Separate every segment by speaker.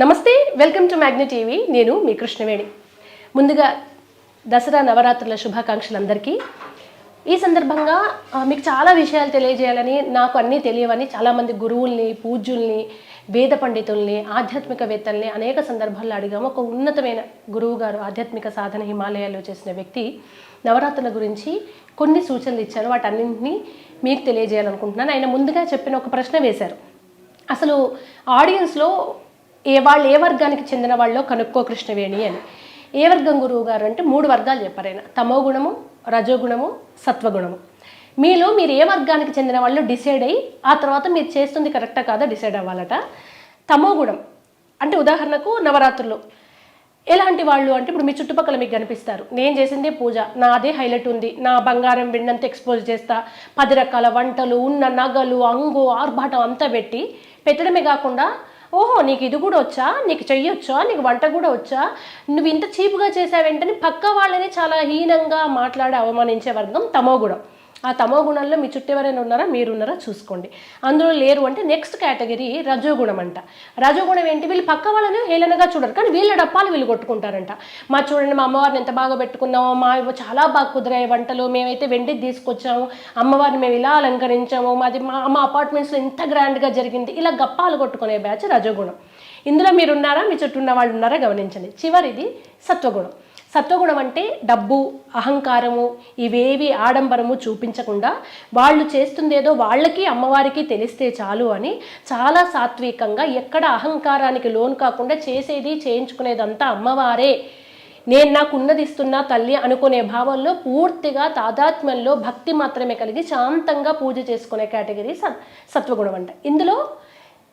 Speaker 1: నమస్తే welcome to మ్యాగ్ని TV. నేను మీ కృష్ణవేణి. ముందుగా దసరా నవరాత్రుల శుభాకాంక్షలు అందరికీ ఈ సందర్భంగా మీకు చాలా విషయాలు తెలియజేయాలని నాకు అన్నీ తెలియవని చాలామంది గురువుల్ని పూజ్యుల్ని వేద పండితుల్ని ఆధ్యాత్మికవేత్తల్ని అనేక సందర్భాల్లో అడిగాము. ఒక ఉన్నతమైన గురువు గారు ఆధ్యాత్మిక సాధన హిమాలయాల్లో చేసిన వ్యక్తి నవరాత్రుల గురించి కొన్ని సూచనలు ఇచ్చారు. వాటన్నింటినీ మీకు తెలియజేయాలనుకుంటున్నాను. ఆయన ముందుగా చెప్పిన ఒక ప్రశ్న వేశారు. అసలు ఆడియన్స్లో ఏ వాళ్ళు ఏ వర్గానికి చెందిన వాళ్ళో కనుక్కో కృష్ణవేణి అని. ఏ వర్గం గురువు గారు అంటే మూడు వర్గాలు చెప్పారు ఆయన. తమో గుణము రజోగుణము సత్వగుణము మీలో మీరు ఏ వర్గానికి చెందిన వాళ్ళు డిసైడ్ అయ్యి ఆ తర్వాత మీరు చేస్తుంది కరెక్టా కాదా డిసైడ్ అవ్వాలట. తమో గుణం అంటే ఉదాహరణకు నవరాత్రులు. ఎలాంటి వాళ్ళు అంటే ఇప్పుడు మీ చుట్టుపక్కల మీకు కనిపిస్తారు. నేను చేసిందే పూజ నాదే హైలైట్ ఉంది నా బంగారం వెండంతా ఎక్స్పోజ్ చేస్తా పది రకాల వంటలు ఉన్న నగలు అంగు ఆర్భాటం అంతా పెట్టి పెట్టడమే కాకుండా ఓహో నీకు ఇది కూడా వచ్చా? నీకు చెయ్యొచ్చా? నీకు వంట కూడా వచ్చా? నువ్వు ఇంత చీపుగా చేసావేంటని పక్క వాళ్ళని చాలా హీనంగా మాట్లాడి అవమానించే వర్గం తమో గుణం ఆ తమో గుణంలో మీ చుట్టూ ఎవరైనా ఉన్నారా? మీరున్నారా? చూసుకోండి. అందులో లేరు అంటే నెక్స్ట్ కేటగిరీ రజోగుణం అంట రజోగుణం ఏంటి? వీళ్ళు పక్క వాళ్ళని హేళనగా చూడరు. కానీ వీళ్ళ డప్పాలు వీళ్ళు కొట్టుకుంటారంట. మా చూడండి మా అమ్మవారిని ఎంత బాగా పెట్టుకున్నామో మా చాలా బాగా కుదిరాయి వంటలు. మేమైతే వెండి తీసుకొచ్చాము. అమ్మవారిని మేము ఇలా అలంకరించాము. మాది మా మా అపార్ట్మెంట్స్లో ఇంత గ్రాండ్గా జరిగింది. ఇలా గప్పాలు కొట్టుకునే బ్యాచ్ రజోగుణం. ఇందులో మీరున్నారా? మీ చుట్టూ ఉన్న వాళ్ళు ఉన్నారా? గమనించండి. చివరిది సత్వగుణం. సత్వగుణం అంటే డబ్బు అహంకారము ఇవేవి ఆడంబరము చూపించకుండా వాళ్ళు చేస్తుందేదో వాళ్ళకి అమ్మవారికి తెలిస్తే చాలు అని చాలా సాత్వికంగా ఎక్కడ అహంకారానికి లోను కాకుండా చేసేది చేయించుకునేదంతా అమ్మవారే. నేను నాకు ఉన్నది ఇస్తున్నా తల్లి అనుకునే భావంలో పూర్తిగా తాదాత్మ్యంలో భక్తి మాత్రమే కలిగి శాంతంగా పూజ చేసుకునే కేటగిరీ సత్ సత్వగుణం అంట. ఇందులో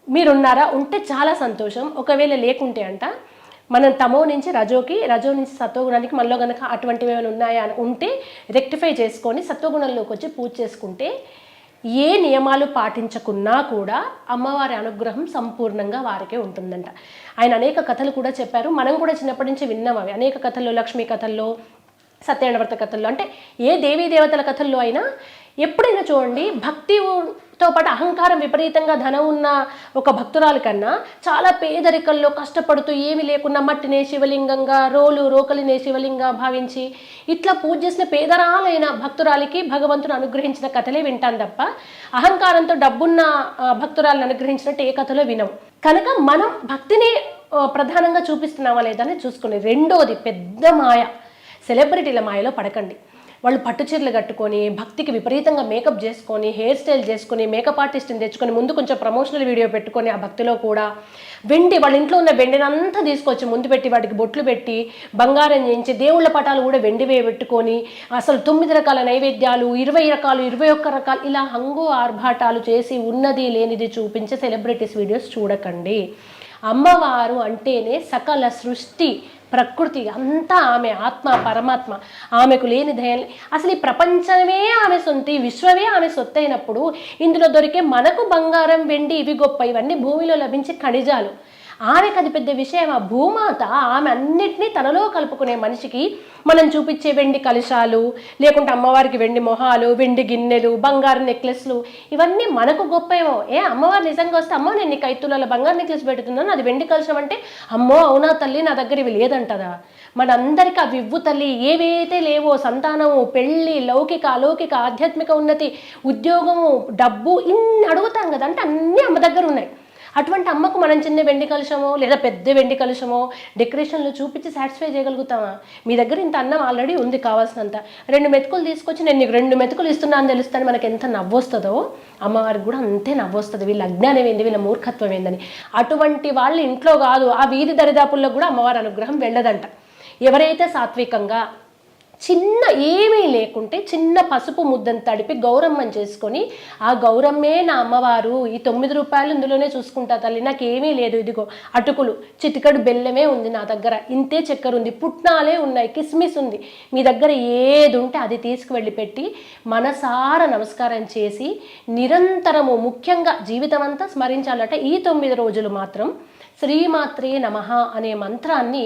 Speaker 1: మీరున్నారా? ఉంటే చాలా సంతోషం. ఒకవేళ లేకుంటే అంట మనం తమో నుంచి రజోకి రజో నుంచి సత్వగుణానికి మనలో కనుక అటువంటివి ఏమైనా ఉన్నాయా అని ఉంటే రెక్టిఫై చేసుకొని సత్వగుణంలోకి వచ్చి పూజ చేసుకుంటే ఏ నియమాలు పాటించకున్నా కూడా అమ్మవారి అనుగ్రహం సంపూర్ణంగా వారికే ఉంటుందంట. ఆయన అనేక కథలు కూడా చెప్పారు. మనం కూడా చిన్నప్పటి నుంచి విన్నాం అవి. అనేక కథల్లో లక్ష్మీ కథల్లో సత్యనవ్రత కథల్లో. అంటే ఏ దేవీ దేవతల కథల్లో అయినా ఎప్పుడైనా చూడండి భక్తి తో పాటు అహంకారం విపరీతంగా ధనం ఉన్న ఒక భక్తురాలి కన్నా చాలా పేదరికల్లో కష్టపడుతూ ఏమి లేకుండా మట్టినే శివలింగంగా రోలు రోకలినే శివలింగా భావించి ఇట్లా పూజ చేసిన పేదరాలైన భక్తురాలికి భగవంతుడు అనుగ్రహించిన కథలే వింటాను తప్ప అహంకారంతో డబ్బున్న భక్తురాలను అనుగ్రహించినట్టు ఏ కథలో వినవు. కనుక మనం భక్తిని ప్రధానంగా చూపిస్తున్నామా లేదా అని చూసుకుని రెండోది పెద్ద మాయ. సెలబ్రిటీల మాయలో పడకండి. వాళ్ళు పట్టు చీరలు కట్టుకొని భక్తికి విపరీతంగా మేకప్ చేసుకొని హెయిర్ స్టైల్ చేసుకొని మేకప్ ఆర్టిస్ట్ని తెచ్చుకొని ముందు కొంచెం ప్రమోషనల్ వీడియో పెట్టుకొని ఆ భక్తిలో కూడా వెండి వాళ్ళ ఇంట్లో ఉన్న వెండిని అంతా తీసుకొచ్చి ముందు పెట్టి వాటికి బొట్లు పెట్టి బంగారం చేయించి దేవుళ్ళ పటాలు కూడా వెండివే పెట్టుకొని అసలు తొమ్మిది రకాల నైవేద్యాలు ఇరవై రకాలు ఇరవై ఒక్క రకాలు ఇలా హంగు ఆర్భాటాలు చేసి ఉన్నది లేనిది చూపించే సెలబ్రిటీస్ వీడియోస్ చూడకండి. అమ్మవారు అంటేనే సకల సృష్టి ప్రకృతి అంతా ఆమె ఆత్మ పరమాత్మ. ఆమెకు లేని దయం అసలు ఈ ప్రపంచమే ఆమె సొంతి విశ్వమే ఆమె సొత్తు అయినప్పుడు ఇందులో దొరికే మనకు బంగారం వెండి ఇవి గొప్ప ఇవన్నీ భూమిలో లభించే ఖనిజాలు. ఆమెకు అది పెద్ద విషయం. ఆ భూమాత ఆమె అన్నిటినీ తనలో కలుపుకునే మనిషికి మనం చూపించే వెండి కలశాలు లేకుంటే అమ్మవారికి వెండి మొహాలు వెండి గిన్నెలు బంగారు నెక్లెస్లు ఇవన్నీ మనకు గొప్పేమో ఏ అమ్మవారు నిజంగా వస్తే అమ్మో నేను నీకు ఐదు తులాల బంగారు నెక్లెస్ పెడుతున్నాను అది వెండి కలశం అంటే అమ్మో అవునా తల్లి నా దగ్గర ఇవి లేదంటదా? మనందరికీ అవి ఇవ్వు తల్లి ఏవైతే లేవో సంతానము పెళ్ళి లౌకిక అలౌకిక ఆధ్యాత్మిక ఉన్నతి ఉద్యోగము డబ్బు ఇన్ని అడుగుతాం కదా అంటే అన్నీ అమ్మ దగ్గర ఉన్నాయి. అటువంటి అమ్మకు మనం చిన్న వెండి కలుషమో లేదా పెద్ద వెండి కలుషమో డెకరేషన్లు చూపించి సాటిస్ఫై చేయగలుగుతామా? మీ దగ్గర ఇంత అన్నం ఆల్రెడీ ఉంది కావాల్సినంత. రెండు మెతుకులు తీసుకొచ్చి నేను నీకు రెండు మెతుకులు ఇస్తున్నా అని తెలుస్తాను. మనకి ఎంత నవ్వొస్తుందో అమ్మవారికి కూడా అంతే నవ్వొస్తుంది. వీళ్ళ అజ్ఞానం ఏంది? వీళ్ళ మూర్ఖత్వం ఏందని. అటువంటి వాళ్ళు ఇంట్లో కాదు ఆ వీధి దరిదాపుల్లో కూడా అమ్మవారి అనుగ్రహం వెళ్ళదంట. ఎవరైతే సాత్వికంగా చిన్న ఏమీ లేకుంటే చిన్న పసుపు ముద్దను తడిపి గౌరమ్మని చేసుకొని ఆ గౌరమ్మే నా అమ్మవారు ఈ తొమ్మిది రూపాయలు ఇందులోనే చూసుకుంటా తల్లి నాకు ఏమీ లేదు ఇదిగో అటుకులు చిటికడు బెల్లమే ఉంది నా దగ్గర ఇంతే చక్కెర ఉంది పుట్నాలే ఉన్నాయి కిస్మిస్ ఉంది మీ దగ్గర ఏది ఉంటే అది తీసుకువెళ్ళి పెట్టి మనసార నమస్కారం చేసి నిరంతరము ముఖ్యంగా జీవితం అంతా స్మరించాలట ఈ తొమ్మిది రోజులు మాత్రం శ్రీమాత్రే నమః అనే మంత్రాన్ని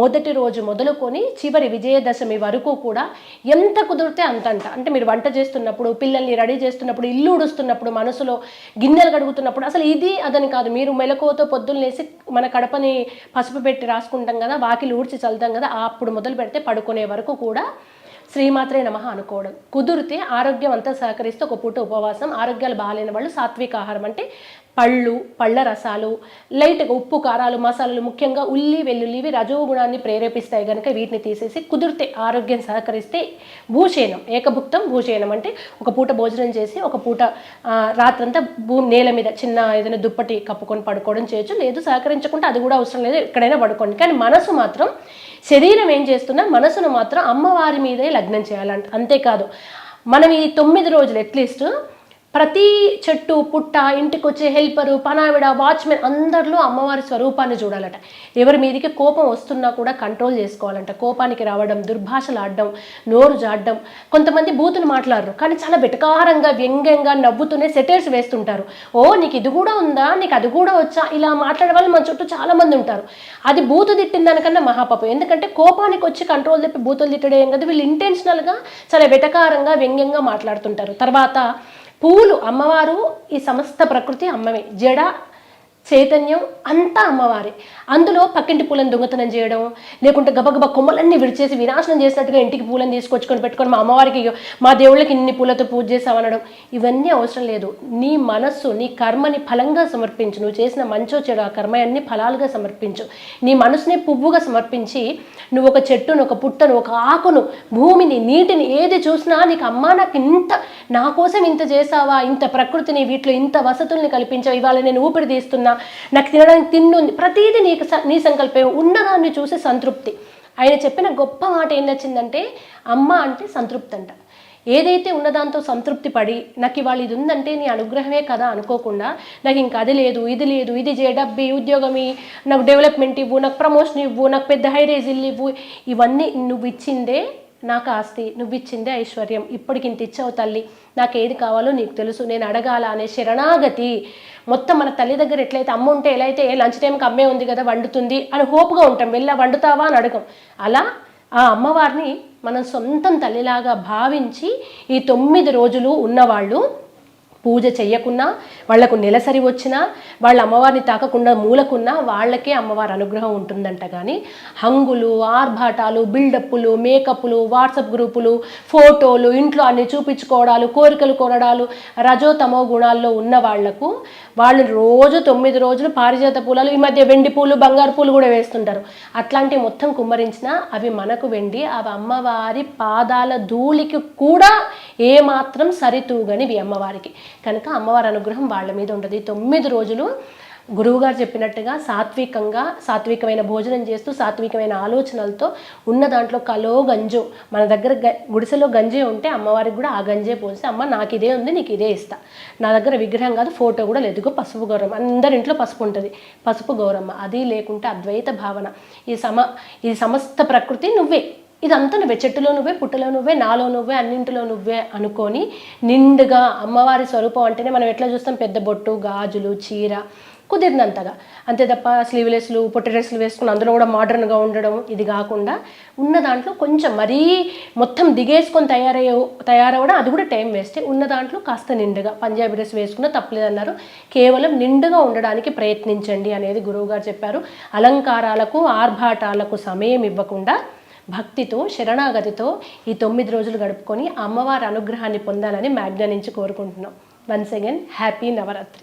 Speaker 1: మొదటి రోజు మొదలుకొని చివరి విజయదశమి వరకు కూడా ఎంత కుదిరితే అంతంట. అంటే మీరు వంట చేస్తున్నప్పుడు పిల్లల్ని రెడీ చేస్తున్నప్పుడు ఇల్లు ఉడుస్తున్నప్పుడు మనసులో గిన్నెలు కడుగుతున్నప్పుడు అసలు ఇది అదని కాదు. మీరు మెలకువతో పొద్దున్నేసి మన కడపని పసుపు పెట్టి రాసుకుంటాం కదా వాకిలు ఊడ్చి చల్లుతాం కదా అప్పుడు మొదలు పెడితే పడుకునే వరకు కూడా శ్రీమాత్రే నమః అనుకోవడం. కుదిరితే ఆరోగ్యం అంతా సహకరిస్తే ఒక పూట ఉపవాసం ఆరోగ్యాలు బాగాలేని వాళ్ళు సాత్విక ఆహారం అంటే పళ్ళు పళ్ళ రసాలు లైట్గా ఉప్పు కారాలు మసాలాలు ముఖ్యంగా ఉల్లి వెల్లుల్లి ఇవి రజోగుణాన్ని ప్రేరేపిస్తాయి కనుక వీటిని తీసేసి కుదిరితే ఆరోగ్యం సహకరిస్తే భూషేనం ఏకభుక్తం భూషేనం అంటే ఒక పూట భోజనం చేసి ఒక పూట రాత్రంతా భూ నేల మీద చిన్న ఏదైనా దుప్పటి కప్పుకొని పడుకోవడం చేయొచ్చు. లేదు సహకరించకుంటే అది కూడా అవసరం లేదు ఎక్కడైనా పడుకోండి. కానీ మనసు మాత్రం శరీరం ఏం చేస్తున్నా మనసును మాత్రం అమ్మవారి మీదే లగ్నం చేయాలంట. అంతేకాదు మనం ఈ తొమ్మిది రోజులు అట్లీస్ట్ ప్రతి చెట్టు పుట్ట ఇంటికి వచ్చే హెల్పరు పనావిడ వాచ్మెన్ అందరిలో అమ్మవారి స్వరూపాన్ని చూడాలట. ఎవరి మీదకి కోపం వస్తున్నా కూడా కంట్రోల్ చేసుకోవాలంట. కోపానికి రావడం దుర్భాషలు ఆడడం నోరు జాడడం. కొంతమంది బూతులు మాట్లాడరు కానీ చాలా బెటకారంగా వ్యంగ్యంగా నవ్వుతూనే సెటైర్స్ వేస్తుంటారు. ఓ నీకు ఇది కూడా ఉందా? నీకు అది కూడా వచ్చా? ఇలా మాట్లాడే వాళ్ళు మన చుట్టూ చాలామంది ఉంటారు. అది బూతు తిట్టిన దానికన్నా మహాపాపం. ఎందుకంటే కోపానికి వచ్చి కంట్రోల్ తప్పి బూతులు తిట్టడం కదా. వీళ్ళు ఇంటెన్షనల్గా చాలా బెటకారంగా వ్యంగ్యంగా మాట్లాడుతుంటారు. తర్వాత పూలు అమ్మవారు ఈ సమస్త ప్రకృతి అమ్మమే జడ చైతన్యం అంతా అమ్మవారే. అందులో పక్కింటి పూలను దొంగతనం చేయడం లేకుంటే గబగబ కొమ్మలన్నీ విడిచేసి వినాశనం చేసినట్టుగా ఇంటికి పూలను తీసుకొచ్చుకొని పెట్టుకొని మా అమ్మవారికి మా దేవుళ్ళకి ఇన్ని పూలతో పూజ చేసామనడం ఇవన్నీ అవసరం లేదు. నీ మనస్సు నీ కర్మని ఫలంగా సమర్పించు. నువ్వు చేసిన మంచో చెడు ఆ కర్మ అన్ని ఫలాలుగా సమర్పించు. నీ మనసుని పువ్వుగా సమర్పించి నువ్వు ఒక చెట్టును ఒక పుట్టను ఒక ఆకును భూమిని నీటిని ఏది చూసినా నీకు అమ్మా నాకు ఇంత నా కోసం ఇంత చేసావా? ఇంత ప్రకృతిని వీటిలో ఇంత వసతుల్ని కల్పించావు? ఇవాళ నేను ఊపిరి తీస్తున్నా నాకు తినడానికి తిండి ప్రతిదీ నీకు నీ సంకల్పం ఉన్నదాన్ని చూసి సంతృప్తి. ఆయన చెప్పిన గొప్ప మాట ఏం నచ్చిందంటే అమ్మ అంటే సంతృప్తి అంట ఏదైతే ఉన్నదాంతో సంతృప్తి పడి నాకు ఇవాళ ఇది ఉందంటే నీ అనుగ్రహమే కదా అనుకోకుండా నాకు ఇంకా అది లేదు ఇది లేదు ఇది చే డబ్బి ఉద్యోగం నాకు డెవలప్మెంట్ ఇవ్వు నాకు ప్రమోషన్ ఇవ్వు నాకు పెద్ద హైరేజ్ ఇల్లు ఇవ్వు ఇవన్నీ నువ్వు ఇచ్చిందే నాకు ఆస్తి నువ్వు ఇచ్చిందే ఐశ్వర్యం. ఇప్పటికి ఇంత ఇచ్చావు తల్లి. నాకు ఏది కావాలో నీకు తెలుసు. నేను అడగాల అనే శరణాగతి. మొత్తం మన తల్లి దగ్గర ఎట్లయితే అమ్మ ఉంటే ఎలా అయితే లంచ్ టైంకి అమ్మే ఉంది కదా వండుతుంది అని హోప్గా ఉంటాం. వెళ్ళా వండుతావా అని అడగం. అలా ఆ అమ్మవారిని మనం సొంతం తల్లిలాగా భావించి ఈ తొమ్మిది రోజులు ఉన్నవాళ్ళు పూజ చెయ్యకున్నా వాళ్ళకు నెలసరి వచ్చినా వాళ్ళ అమ్మవారిని తాకకుండా మూలకున్నా వాళ్ళకే అమ్మవారి అనుగ్రహం ఉంటుందంట కానీ హంగులు ఆర్భాటాలు బిల్డప్పులు మేకప్లు వాట్సాప్ గ్రూపులు ఫోటోలు ఇంట్లో అన్ని చూపించుకోవడాలు కోరికలు కొనడాలు రజో తమో గుణాల్లో ఉన్న వాళ్ళకు వాళ్ళు రోజు తొమ్మిది రోజులు పారిజాత పూలలు ఈ మధ్య వెండి పూలు బంగారు పూలు కూడా వేస్తుంటారు. అట్లాంటివి మొత్తం కుమ్మరించిన అవి మనకు వెండి అవి అమ్మవారి పాదాల ధూళికి కూడా ఏమాత్రం సరితూగనివి అమ్మవారికి. కనుక అమ్మవారి అనుగ్రహం వాళ్ళ మీద ఉంటుంది. తొమ్మిది రోజులు గురువుగారు చెప్పినట్టుగా సాత్వికంగా సాత్వికమైన భోజనం చేస్తూ సాత్వికమైన ఆలోచనలతో ఉన్న దాంట్లో కలో గంజు మన దగ్గర గ గుడిసెలో గంజే ఉంటే అమ్మవారికి కూడా ఆ గంజే పోసి అమ్మ నాకు ఇదే ఉంది నీకు ఇదే ఇస్తా. నా దగ్గర విగ్రహం కాదు ఫోటో కూడా లేదు. పసుపు గౌరమ్మ. అందరి ఇంట్లో పసుపు ఉంటుంది. పసుపు గౌరమ్మ. అది లేకుంటే అద్వైత భావన. ఈ సమ ఈ సమస్త ప్రకృతి నువ్వే. ఇదంతా నువ్వే చెట్టులో నువ్వే పుట్టలో నువ్వే నాలో నువ్వే అన్నింటిలో నువ్వే అనుకొని నిండుగా అమ్మవారి స్వరూపం అంటేనే మనం ఎట్లా చూస్తాం? పెద్ద బొట్టు గాజులు చీర కుదిరినంతగా. అంతే తప్ప స్లీవ్లెస్లు పొట్టి డ్రెస్లు వేసుకుని అందులో కూడా మోడర్న్గా ఉండడం ఇది కాకుండా ఉన్న దాంట్లో కొంచెం మరీ మొత్తం దిగేసుకొని తయారయ్యే తయారవడం అది కూడా టైం వేస్తే ఉన్న దాంట్లో కాస్త నిండుగా పంజాబీ డ్రెస్ వేసుకున్న తప్పలేదన్నారు. కేవలం నిండుగా ఉండడానికి ప్రయత్నించండి అనేది గురువుగారు చెప్పారు. అలంకారాలకు ఆర్భాటాలకు సమయం ఇవ్వకుండా భక్తితో శరణాగతితో ఈ తొమ్మిది రోజులు గడుపుకొని అమ్మవారి అనుగ్రహాన్ని పొందాలని మ్యాగ్నా నుంచి కోరుకుంటున్నాం. Once again happy Navratri